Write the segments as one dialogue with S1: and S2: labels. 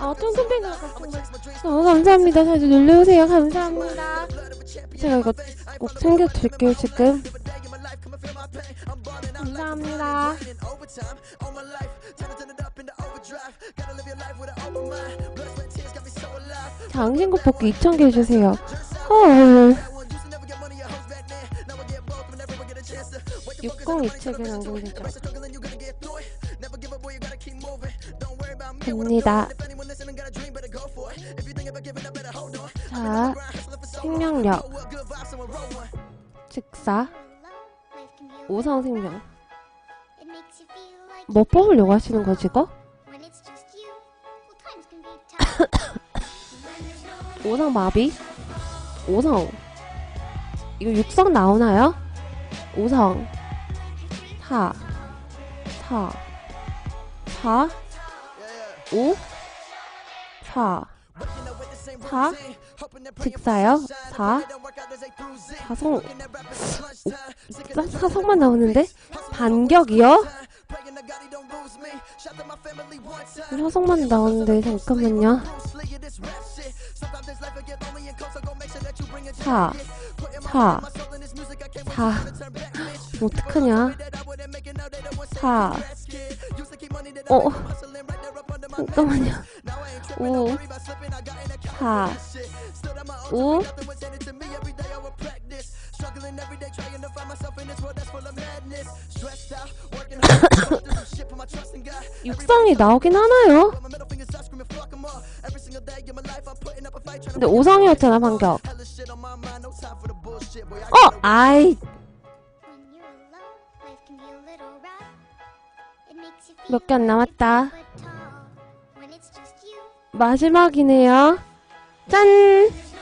S1: 아, 뚱뚱뱅이가 너무 감사합니다. 자주 놀러오세요. 감사합니다. 제가 이거 꼭 챙겨드릴게요, 지금. 감사합니다. 장신구 뽑기 2,000개 해주세요. 헐. 602책에 남겨주죠. 됩니다. 자, 생명력. 즉사. 오성생명. 뭐 뽑으려고 하시는 거지, 이거? 오성 마비? 오성. 이거 육성 나오나요? 오성. 사. 사. 사. 오. 사. 사. 직사요? 사. 사성. 오, 사, 사성만 나오는데? 반격이요? 사성만 나오는데, 잠깐만요. 사. 사. 사. 어떡하냐? 사. 어. 잠깐만요. 오. 사. 오. 육성이 나오긴 하나요? 근데 오성이었잖아, 반격. 어! 아이, 몇 개 안 남았다. 마지막이네요. 짠!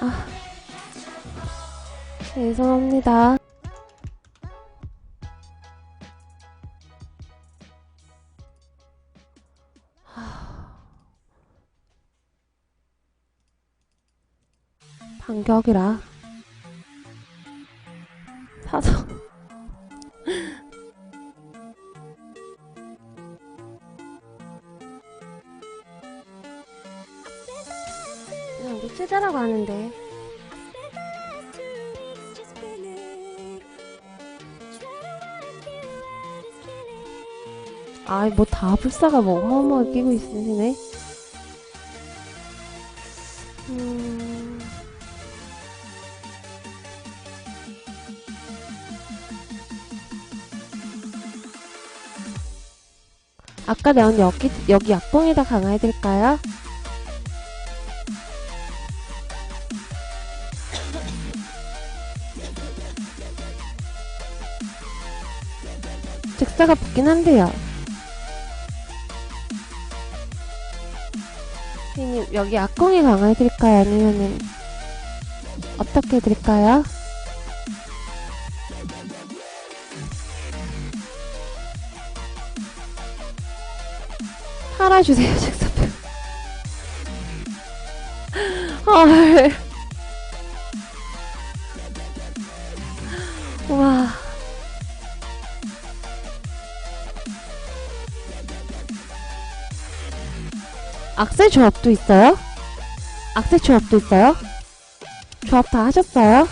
S1: 아. 죄송합니다. 반격이라. 사성. 쓰자라고 하는데. 아이, 뭐 다 불사가 뭐 어마어마하게 끼고 있으시네. 음. 아까 내온 여기, 여기 약봉에다 강화해드릴까요? 즉사가 붙긴 한데요. 선생님, 여기 악공에 강화해드릴까요? 아니면은, 어떻게 해드릴까요? 팔아주세요, 즉사표. 헐. 악셀 조합도 있어요? 악셀 조합도 있어요? 조합 다 하셨어요?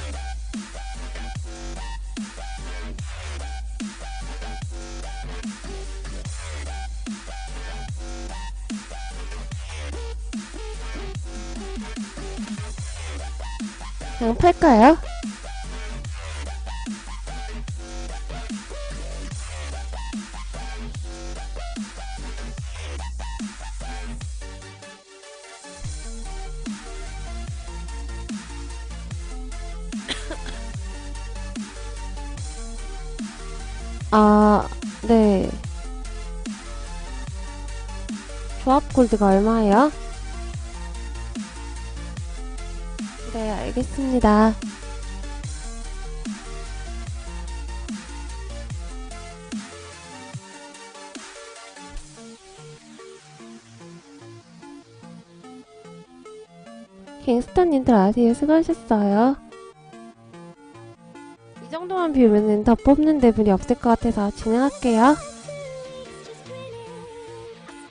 S1: 그냥 팔까요? 아, 네. 조합 골드가 얼마예요? 네, 알겠습니다. 갱스터님들 아세요? 수고하셨어요. 정도만 비우면 더 뽑는데 분이 없을 것 같아서 진행할게요.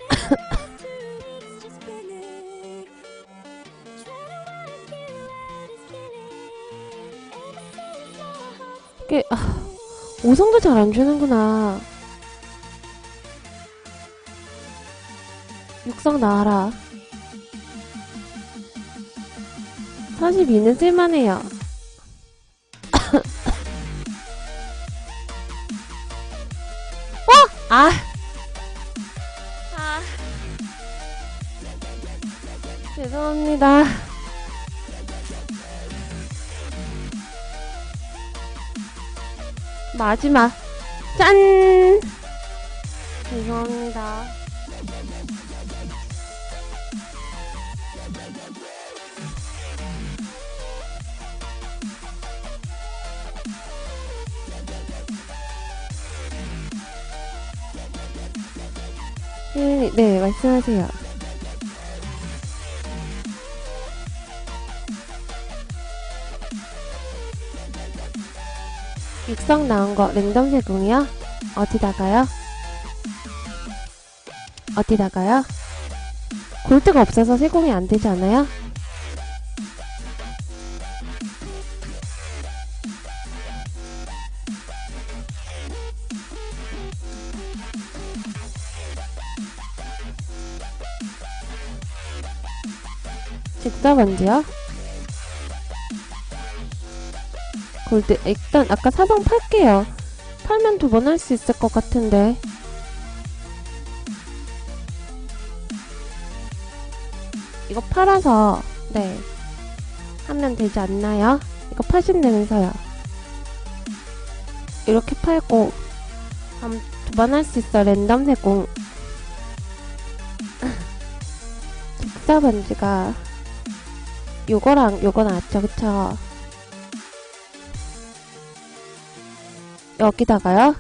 S1: 이게, 아, 5성도 잘 안 주는구나. 6성 나와라. 42는 쓸만해요. 아. 아. 죄송합니다. 마지막. 짠! 죄송합니다. 네, 네, 말씀하세요. 육성 나온 거 랜덤 제공이요? 어디다가요? 어디다가요? 골드가 없어서 세공이 안 되지 않아요? 직접 언제요? 골드 일단 아까 사성 팔게요. 팔면 두 번 할 수 있을 것 같은데. 이거 팔아서 네 하면 되지 않나요? 이거 파신다면서요. 이렇게 팔고 두 번 할 수 있어 랜덤 세공. 직사 반지가 요거랑 요거 나왔죠, 그쵸? 여기다가요?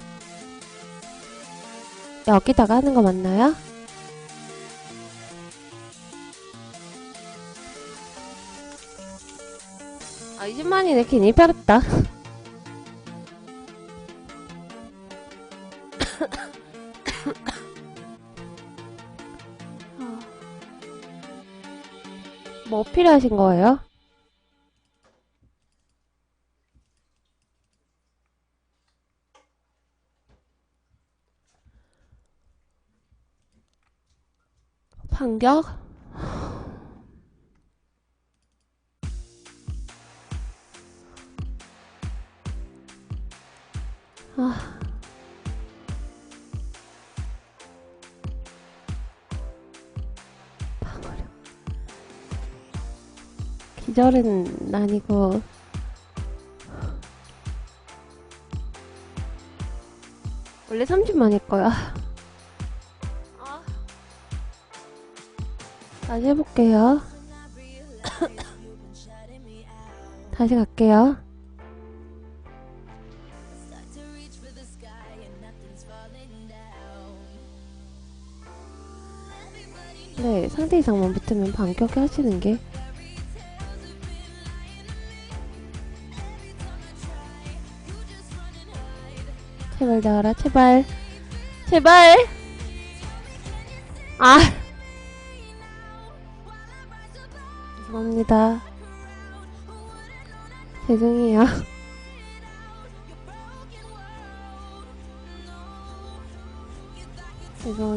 S1: 여기다가 하는 거 맞나요? 아, 20만이네. 괜히 팔았다. 필요하신 거예요? 반격? 아. 기절은 아니고. 원래 30만 일 거야. 다시 해볼게요. 다시 갈게요. 네, 상대 이상만 붙으면 반격이 하시는 게. 제발 나와라, 제발. 제발! 아! 죄송합니다. 죄송해요. 죄송합니다.